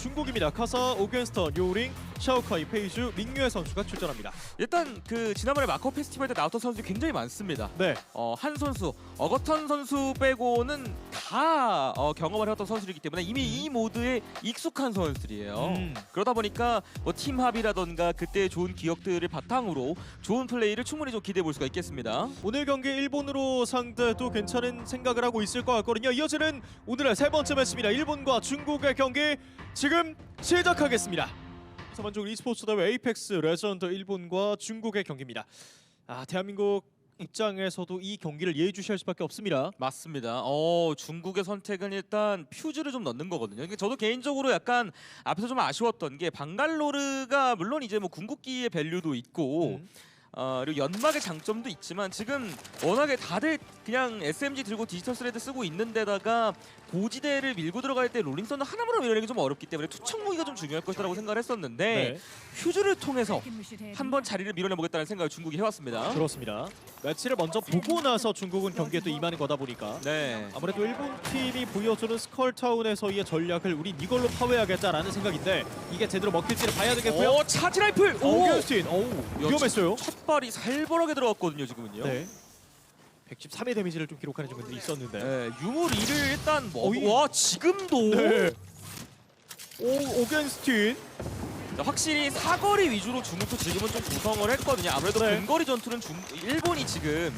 중국입니다. 카사, 오겐스턴, 요링, 샤오카이, 페이주, 민규의 선수가 출전합니다. 일단 그 지난번에 마커 페스티벌 때 나왔던 선수들이 굉장히 많습니다. 네, 어, 한 선수, 어거턴 선수 빼고는 다 어, 경험을 해왔던 선수이기 때문에 이미 이 모드에 익숙한 선수들이에요. 음. 그러다 보니까 뭐 팀합이라던가 그때 좋은 기억들을 바탕으로 좋은 플레이를 충분히 좀 기대해 볼 수가 있겠습니다. 오늘 경기 일본으로 상대도 괜찮은 생각을 하고 있을 것 같거든요. 이어지는 오늘의 세 번째 매치입니다. 일본과 중국의 경기 지금 시작하겠습니다. 그래서 먼저 e스포츠 대회 에이펙스 레전드 일본과 중국의 경기입니다. 아 대한민국 입장에서도 이 경기를 예의주시할 수밖에 없습니다. 맞습니다. 어, 중국의 선택은 일단 퓨즈를 좀 넣는 거거든요. 그러니까 저도 개인적으로 약간 앞에서 좀 아쉬웠던 게 방갈로르가 물론 이제 뭐 궁극기의 밸류도 있고 음. 어, 그리고 연막의 장점도 있지만 지금 워낙에 다들 그냥 SMG 들고 디지털 스레드 쓰고 있는데다가 고지대를 밀고 들어갈 때 롤링선을 하나만 밀어내기 좀 어렵기 때문에 투척 무기가 좀 중요할 것이라고 생각을 했었는데 네, 퓨즈를 통해서 한번 자리를 밀어내보겠다는 생각을 중국이 해왔습니다. 그렇습니다. 매치를 먼저 보고 나서 중국은 경기에 또 임하는 거다 보니까 네. 아무래도 일본 팀이 보여주는 스컬타운에서의 전략을 우린 이걸로 파괴하겠다라는 생각인데 이게 제대로 먹힐지를 봐야 되겠고요. 오 차지 라이플! 오! 오규스틴, 어우 위험했어요. 첫 발이 살벌하게 들어갔거든요 지금은요. 네. 113의 데미지를 좀 기록하는 친구들이 있었는데. 네, 유물 2를 일단 뭐, 어이. 와 지금도 네. 오 오겐스틴. 자, 확실히 사거리 위주로 중국도 지금은 좀 구성을 했거든요. 아무래도 네. 근거리 전투는 중, 일본이 지금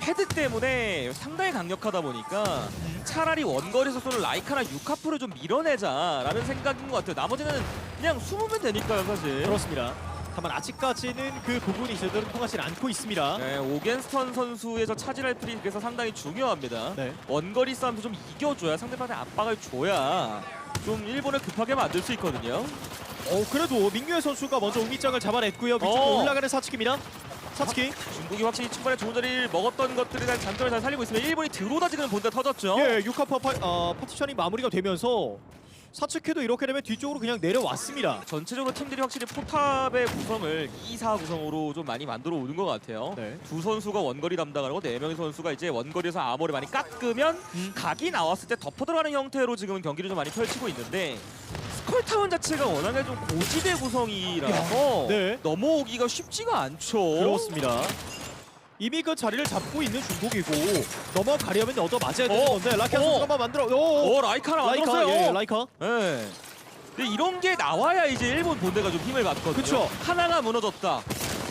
패드 때문에 상당히 강력하다 보니까 차라리 원거리에서 쏘는 라이카나 유카프를 좀 밀어내자라는 생각인 것 같아요. 나머지는 그냥 숨으면 되니까요, 사실. 그렇습니다. 다만 아직까지는 그 부분이 제대로 통하지 않고 있습니다. 네, 오겐스턴 선수의 저 차지랄플이 그래서 상당히 중요합니다. 네. 원거리 싸움도 좀 이겨줘야 상대방의 압박을 줘야 좀 일본을 급하게 만들 수 있거든요. 어 그래도 민규의 선수가 먼저 우미장을 잡아냈고요. 위쪽으로 어. 올라가는 사츠키입니다. 사츠키. 중국이 확실히 초반에 좋은 자리를 먹었던 것들에 대한 장점을 잘 살리고 있으면 일본이 들어오다 지금 본대 터졌죠. 예, 유카파 파, 어, 파티션이 마무리가 되면서 사츠키도 이렇게 되면 뒤쪽으로 그냥 내려왔습니다. 전체적으로 팀들이 확실히 포탑의 구성을 2, 4 구성으로 좀 많이 만들어 오는 것 같아요. 네. 두 선수가 원거리 담당하고 네 명의 선수가 이제 원거리에서 아머를 많이 깎으면 음. 각이 나왔을 때 덮어 들어가는 형태로 지금 경기를 좀 많이 펼치고 있는데 스컬타운 자체가 워낙에 좀 고지대 구성이라서 네. 넘어오기가 쉽지가 않죠. 그렇습니다. 이미 그 자리를 잡고 있는 중국이고 넘어가려면 얻어 맞아야 되는 어, 건데 라키아 어. 선수가 한번 만들어. 오, 오 라이카나 라이카, 만들었어요. 예, 라이카. 네. 근데 이런 게 나와야 이제 일본 본대가 좀 힘을 받거든요. 그쵸. 하나가 무너졌다.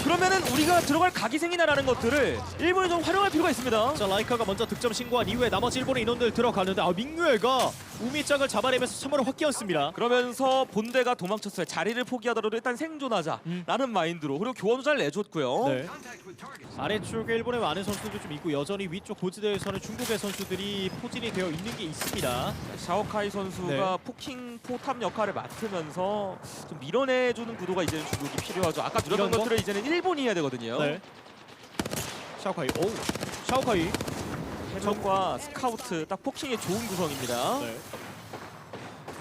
그러면은 우리가 들어갈 각이 생기나라는 것들을 일본이 좀 활용할 필요가 있습니다. 자 라이카가 먼저 득점 신고한 이후에 나머지 일본의 인원들 들어가는데 아 민규애가 우미장을 잡아내면서 참으로 확 끼얹습니다. 그러면서 본대가 도망쳤어요. 자리를 포기하더라도 일단 생존하자라는 마인드로 그리고 교원도 잘 내줬고요. 네. 아래쪽에 일본의 많은 선수들도 좀 있고 여전히 위쪽 고지대에서는 중국의 선수들이 포진이 되어 있는 게 있습니다. 샤오카이 선수가 네. 포킹 포탑 역할을 맡으면서 좀 밀어내주는 구도가 이제는 중국이 필요하죠. 아까 누렸던 거? 것들을 이제는 일본이 해야 되거든요. 네. 샤오카이. 오. 샤오카이. 해적과 스카우트 딱 포킹에 좋은 구성입니다. 네.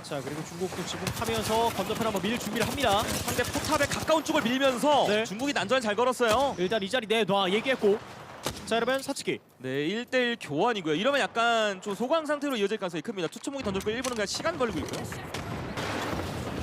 자 그리고 중국도 지금 하면서 건너편 한번 밀 준비를 합니다. 상대 포탑에 가까운 쪽을 밀면서 네. 중국이 난전을 잘 걸었어요. 일단 이 자리 내놔 얘기했고. 자 여러분 사츠키. 네, 1대1 교환이고요. 이러면 약간 좀 소강 상태로 이어질 가능성이 큽니다. 투투목이 던졌고 일본은 그냥 시간 걸리고 있고요.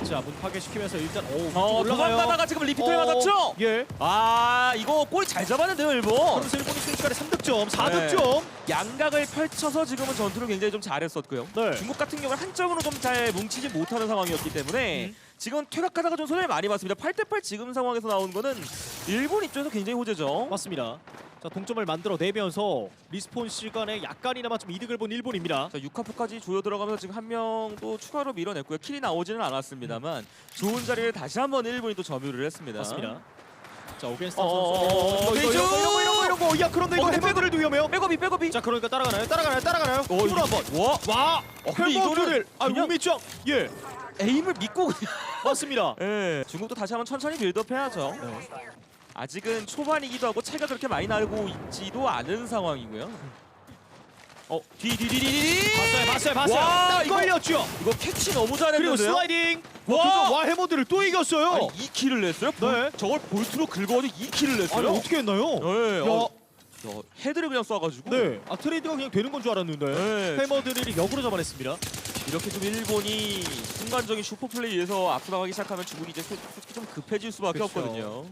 자 문 파괴시키면서 일단 오 어. 도망가다가 지금 리피터에 어, 맞았죠? 예. 아, 이거 골 잘 잡았는데요, 일본. 그러면서 일본이 순식간에 3득점, 4득점. 양각을 펼쳐서 지금은 전투를 굉장히 좀 잘했었고요. 네. 중국 같은 경우는 한점으로 좀 잘 뭉치지 못하는 상황이었기 때문에 음. 지금 퇴각하다가 좀 손해를 많이 봤습니다. 8대8 지금 상황에서 나오는 거는 일본 입장에서 굉장히 호재죠. 맞습니다. 자 동점을 만들어 내면서 리스폰 시간에 약간이나마 좀 이득을 본 일본입니다. 자, 6카프까지 조여 들어가면서 지금 한 명도 추가로 밀어냈고요. 킬이 나오지는 않았습니다만 좋은 자리를 다시 한번 일본이 또 점유를 했습니다. 맞습니다. 자 오겐스턴 어, 어, 선수. 이거, 이거, 이거, 이거, 이거. 야 그런데 이거 어, 근데 헤드들도 위험해요. 백업이 백업이. 자 그러니까 따라가나요? 따라가나요? 따라가나요? 어, 힘으로 한번. 와 와. 어, 근데 헬버들을. 이거는 아 그냥- 우미짱. 예. 에임을 믿고 그냥. 맞습니다. 예. 중국도 다시 한번 천천히 빌드업 해야죠. 네. 아직은 초반이기도 하고 차이가 그렇게 많이 나고 있지도 않은 상황이고요. 어, 뒤 뒤 뒤 뒤 뒤. 봤어요, 봤어요, 봤어요. 와, 딱 이거- 걸렸죠. 이거 캐치 너무 그리고 잘했는데요. 슬라이딩. 와! 와, 와 해머드를 또 이겼어요. 아니, 2킬을 냈어요? 볼- 네. 저걸 볼트로 긁어가지고 2킬을 아니 냈어요. 어떻게 했나요? 네, 야, 어, 야, 헤드를 그냥 쏴가지고 네. 아 트레이드가 그냥 되는 건 줄 알았는데 네, 해머드릴이 역으로 잡아냈습니다. 이렇게 좀 일본이 순간적인 슈퍼 플레이에서 앞서 나가기 시작하면 중국이 이제 솔- 솔직히 좀 급해질 수밖에 그쵸. 없거든요.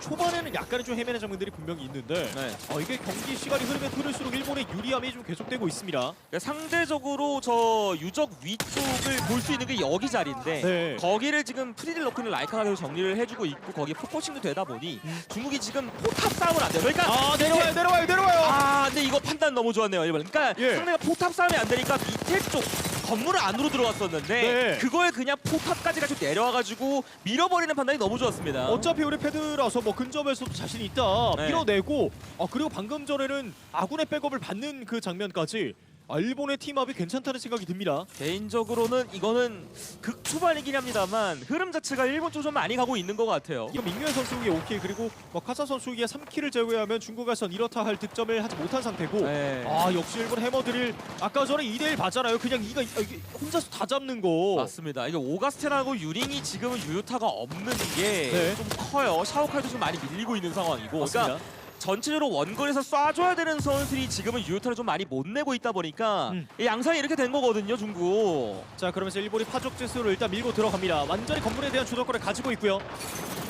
초반에는 약간은 좀 헤매는 장면들이 분명히 있는데 네. 어, 이게 경기 시간이 흐르면 흐를수록 일본의 유리함이 좀 계속되고 있습니다. 그러니까 상대적으로 저 유적 위쪽을 볼 수 있는 게 여기 자리인데 네. 거기를 지금 프리딜 있는 라이카가 정리를 해주고 있고 거기에 포커싱도 되다 보니 음. 중국이 지금 포탑 싸움을 안 돼요. 그러니까 아 내려와요 내려와요 내려와요. 아 근데 이거 판단 너무 좋았네요 일본. 그러니까 예. 상대가 포탑 싸움이 안 되니까 밑에 쪽 건물 안으로 들어왔었는데 네. 그거에 그냥 포탑까지 가지고 내려와가지고 밀어버리는 판단이 너무 좋았습니다. 어차피 우리 패드라서 뭐 근접에서도 자신 있다 네. 밀어내고 아 그리고 방금 전에는 아군의 백업을 받는 그 장면까지 아, 일본의 팀업이 괜찮다는 생각이 듭니다. 개인적으로는 이거는 극 초반이긴 합니다만 흐름 자체가 일본 쪽 좀 많이 가고 있는 것 같아요. 이거 민규현 선수의 5킬 그리고 뭐 카사 선수의 3킬을 제외하면 중국에선 이렇다 할 득점을 하지 못한 상태고 네. 아 역시 일본 해머드릴 아까 전에 2대1 봤잖아요. 그냥 이거 이게 혼자서 다 잡는 거. 맞습니다. 이게 오가스텐하고 유링이 지금은 유효타가 없는 게 네. 좀 커요. 샤오카이도 지금 많이 밀리고 있는 상황이고. 맞습니다. 그러니까 전체적으로 원거리에서 쏴줘야 되는 선수들이 지금은 유효타를 좀 많이 못 내고 있다 보니까 음. 이 양상이 이렇게 된 거거든요, 중국. 자 그러면서 일본이 파족 지수로 일단 밀고 들어갑니다. 완전히 건물에 대한 주도권을 가지고 있고요.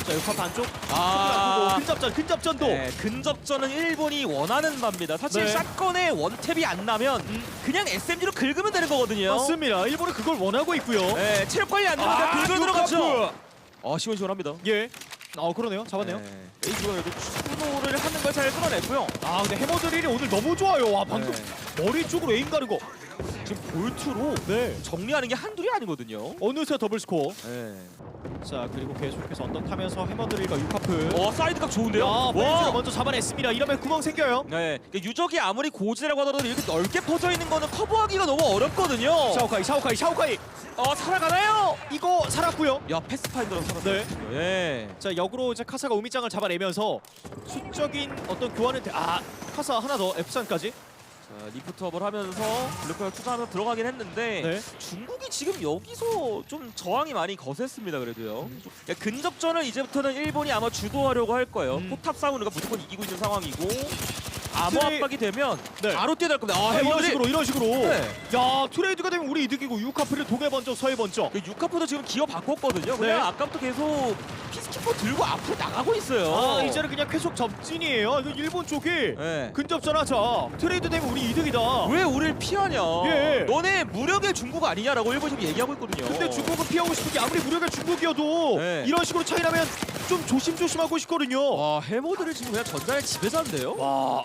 자 육파 반쪽 아, 근접전 근접전도 네, 근접전은 일본이 원하는 바입니다. 사실 네. 샷건에 원탭이 안 나면 음. 그냥 SMG로 긁으면 되는 거거든요. 맞습니다. 일본은 그걸 원하고 있고요. 네, 체력 관리 안 되면 아, 그냥 긁어. 유카프! 아, 시원시원합니다. 예. 어 그러네요. 잡았네요. 네. 에이즈가 그래도 추노를 하는 걸잘 끌어냈고요. 아 근데 해머 드릴이 오늘 너무 좋아요. 와 방금 네. 머리 쪽으로 에임 거. 지금 볼트로 네. 정리하는 게 한둘이 아니거든요. 어느새 더블 스코어. 네. 자 그리고 계속해서 언덕 타면서 해머드릴과 유카프. 어 사이드각 좋은데요? 야 페이지를 와. 먼저 잡아냈습니다. 이러면 구멍 생겨요. 네. 그러니까 유적이 아무리 고지라고 하더라도 이렇게 넓게 퍼져 있는 거는 커버하기가 너무 어렵거든요. 샤오카이 샤오카이 샤오카이. 어 살아가나요? 이거 살았고요. 야 패스파인더로 살았네. 네. 네. 자 역으로 이제 카사가 우미장을 잡아내면서 수적인 어떤 교환은 돼- 아 카사 하나 더 F산까지. 자 리프트업을 하면서 블랙홀 투자하면서 들어가긴 했는데 네. 중국이 지금 여기서 좀 저항이 많이 거셌습니다 그래도요. 그러니까 근접전을 이제부터는 일본이 아마 주도하려고 할 거예요. 음. 포탑 싸움은 우리가 무조건 이기고 있는 상황이고 암호 트레이- 압박이 되면 네. 바로 뛰어날 겁니다. 아 아, 이런 해머들이 식으로 이런 식으로. 네. 야 트레이드가 되면 우리 이득이고 유카프를 동해 번쩍 서해 번쩍. 그 유카프도 지금 기어 바꿨거든요. 그냥 네. 아까부터 계속 피 스키퍼 들고 앞으로 나가고 있어요. 아 이제는 그냥 계속 접진이에요. 이거 일본 쪽이 네. 근접전하자. 트레이드 되면 우리 이득이다. 왜 우리를 피하냐? 예. 너네 무력의 중국 아니냐라고 일본이 지금 얘기하고 있거든요. 근데 중국은 피하고 싶은 게 아무리 무력의 중국이어도 네. 이런 식으로 차이 나면 좀 조심조심하고 싶거든요. 와 해머들을 지금 그냥 전자의 지배자인데요? 와.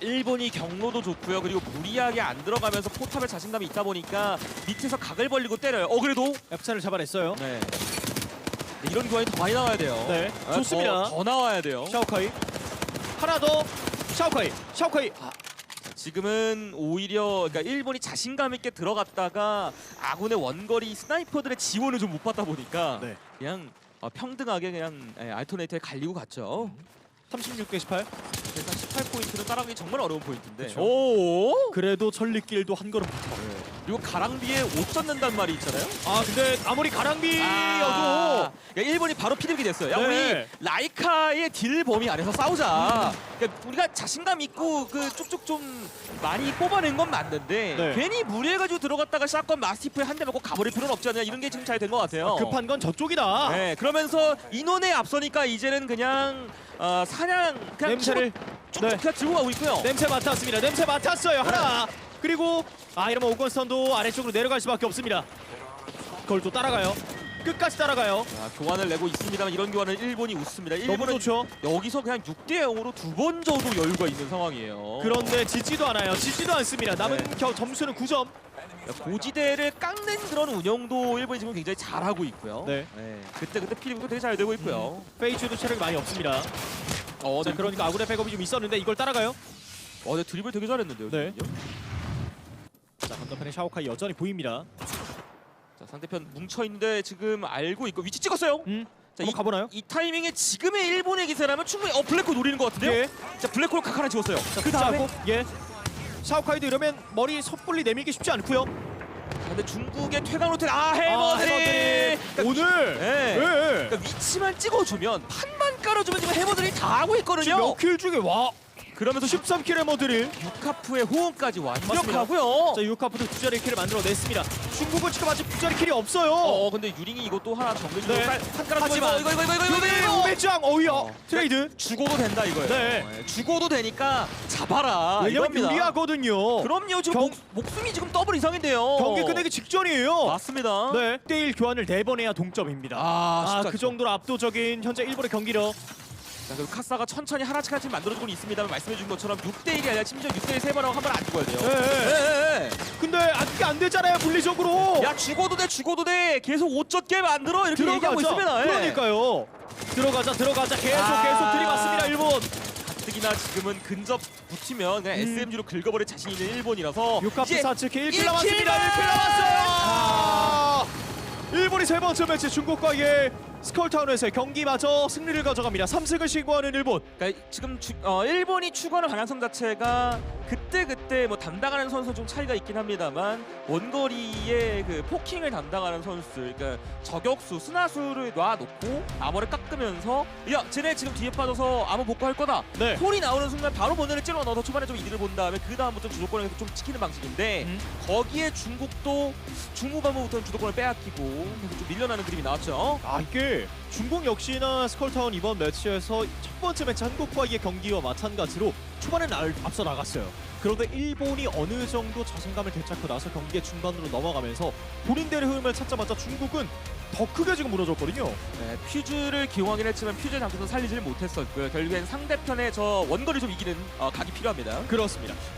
일본이 경로도 좋고요. 그리고 무리하게 안 들어가면서 포탑에 자신감이 있다 보니까 밑에서 각을 벌리고 때려요. 어 그래도 F찬을 잡아냈어요. 네. 네, 이런 교환이 더 많이 나와야 돼요. 네. 아, 좋습니다. 더, 더 나와야 돼요. 샤오카이. 하나 더. 샤오카이. 샤오카이. 아, 지금은 오히려 그러니까 일본이 자신감 있게 들어갔다가 아군의 원거리 스나이퍼들의 지원을 좀 못 받다 보니까 네. 그냥 어, 평등하게 그냥 예, 알터네이트에 갈리고 갔죠. 36 대 18. 그래서 18포인트는 따라가기 정말 어려운 포인트인데. 그쵸. 오. 그래도 천리길도 한 걸음 붙어. 그리고 가랑비에 옷 젖는단 말이 있잖아요. 아 근데 아무리 가랑비여도 아, 그러니까 일본이 바로 피드백이 됐어요. 야 네. 우리 라이카의 딜 범위 안에서 싸우자. 그러니까 우리가 자신감 있고 그 쭉쭉 좀 많이 뽑아낸 건 맞는데 네. 괜히 무리해가지고 들어갔다가 샷건 마스티프에 한 대 맞고 가버릴 필요는 없지 않냐 이런 게 지금 잘 된 것 같아요. 급한 건 저쪽이다. 네, 그러면서 인원에 앞서니까 이제는 그냥 어, 사냥 그냥 냄새를 쭉쭉 네. 그냥 들고 가고 있고요. 냄새 맡았습니다. 냄새 맡았어요. 하나. 그리고 아 이러면 오건스턴도 아래쪽으로 내려갈 수밖에 없습니다. 그걸 또 따라가요. 끝까지 따라가요. 자, 교환을 내고 있습니다만 이런 교환은 일본이 웃습니다. 너무 일본은 좋죠. 여기서 그냥 6대 0으로 두번 져도 여유가 있는 상황이에요. 그런데 지지도 않아요. 지지도 않습니다. 남은 네. 겨, 점수는 9점. 고지대를 깎는 그런 운영도 일본이 지금 굉장히 잘하고 있고요. 네. 그때 그때 피리도 되게 잘 되고 있고요. 페이츠도 체력이 많이 없습니다. 어, 자, 네. 그러니까 아군의 백업이 좀 있었는데 이걸 따라가요. 어, 네, 드리블 되게 잘했는데요. 네. 지금요? 자, 건너편에 샤오카이 여전히 보입니다. 자, 상대편 뭉쳐 있는데 지금 알고 있고 위치 찍었어요. 음. 자, 한번 이, 가보나요? 이 타이밍에 지금의 일본의 기세라면 충분히 어 블랙홀 노리는 것 같은데요. 예. 자, 블랙홀 각 하나 지웠어요. 자, 그 다음에 예. 샤오카이도 이러면 머리 섣불리 내밀기 쉽지 않고요. 근데 중국의 퇴강 로테 아 해머들이 해머들이 오늘. 네. 예. 예. 그러니까 위치만 찍어주면 판만 깔아주면 지금 해머들이 다 하고 지금 있거든요. 몇킬 중에 와 그러면서 13킬의 모드를 유카프의 호응까지. 완벽하고요. 자 유카프도 두 자리 킬을 만들어냈습니다. 중국은 지금 아직 두 자리 킬이 없어요. 어, 근데 유링이 이거 또 하나 정글로 네. 한 가락 하지만 이거 이거 이거 이거 이거 이거 오배짱 어이야 어. 트레이드. 죽어도 된다 이거예요. 네. 어, 죽어도 되니까 잡아라 왜냐면 이겁니다. 유리하거든요. 그럼요 지금 경- 목, 목숨이 지금 더블 이상인데요. 경기 끝내기 직전이에요. 맞습니다. 네, 1대1 교환을 4번 해야 동점입니다. 아, 아, 그 정도로 압도적인 현재 일본의 경기력. 자, 그리고 카사가 천천히 하나씩 하나씩 만들어주고 있습니다만 말씀해준 것처럼 6대 1이 아니라 심지어 6대 1 세 번 하고 한 번 안 죽어야 돼요. 네. 네. 근데 아, 그게 안 되잖아요, 물리적으로. 야 죽어도 돼 죽어도 돼 계속 5점 만들어 이렇게 얘기하고 있습니다. 예. 그러니까요. 들어가자, 들어가자. 계속 아. 계속 들이받습니다, 일본. 가뜩이나 지금은 근접 붙이면 그냥 음. SMG로 긁어버릴 자신 있는 일본이라서 이제 사츠키 1킬 일 남았습니다. 킬만! 1킬 남았어요. 아. 일본이 세 번째 매치 중국과의 스컬타운에서의 경기마저 승리를 가져갑니다. 3승을 시구하는 일본. 그러니까 지금 주, 어, 일본이 추구하는 방향성 자체가 그때 그때 뭐 담당하는 선수 좀 차이가 있긴 합니다만 원거리의 그 포킹을 담당하는 선수들, 그러니까 저격수, 스나수를 놔놓고 암호를 깎으면서 야, 쟤네 지금 뒤에 빠져서 암호 복구할 거다. 네. 소리 나오는 순간 바로 번호를 찔러 넣어서 초반에 좀 이득을 본 다음에 그 다음부터 주도권에서 좀 지키는 방식인데 음. 거기에 중국도 중후반부부터는 주도권을 빼앗기고 계속 좀 밀려나는 그림이 나왔죠. 아 이게 중국 역시나 스컬타운 이번 매치에서 첫 번째 매치 한국과의 경기와 마찬가지로 초반에는 알- 앞서 나갔어요. 그런데 일본이 어느 정도 자신감을 되찾고 나서 경기의 중반으로 넘어가면서 본인들의 흐름을 찾자마자 중국은 더 크게 지금 무너졌거든요. 네, 퓨즈를 기용하긴 했지만 퓨즈 장점도 살리지를 못했었고요. 결국엔 상대편의 저 원거리 좀 이기는 어, 각이 필요합니다. 그렇습니다.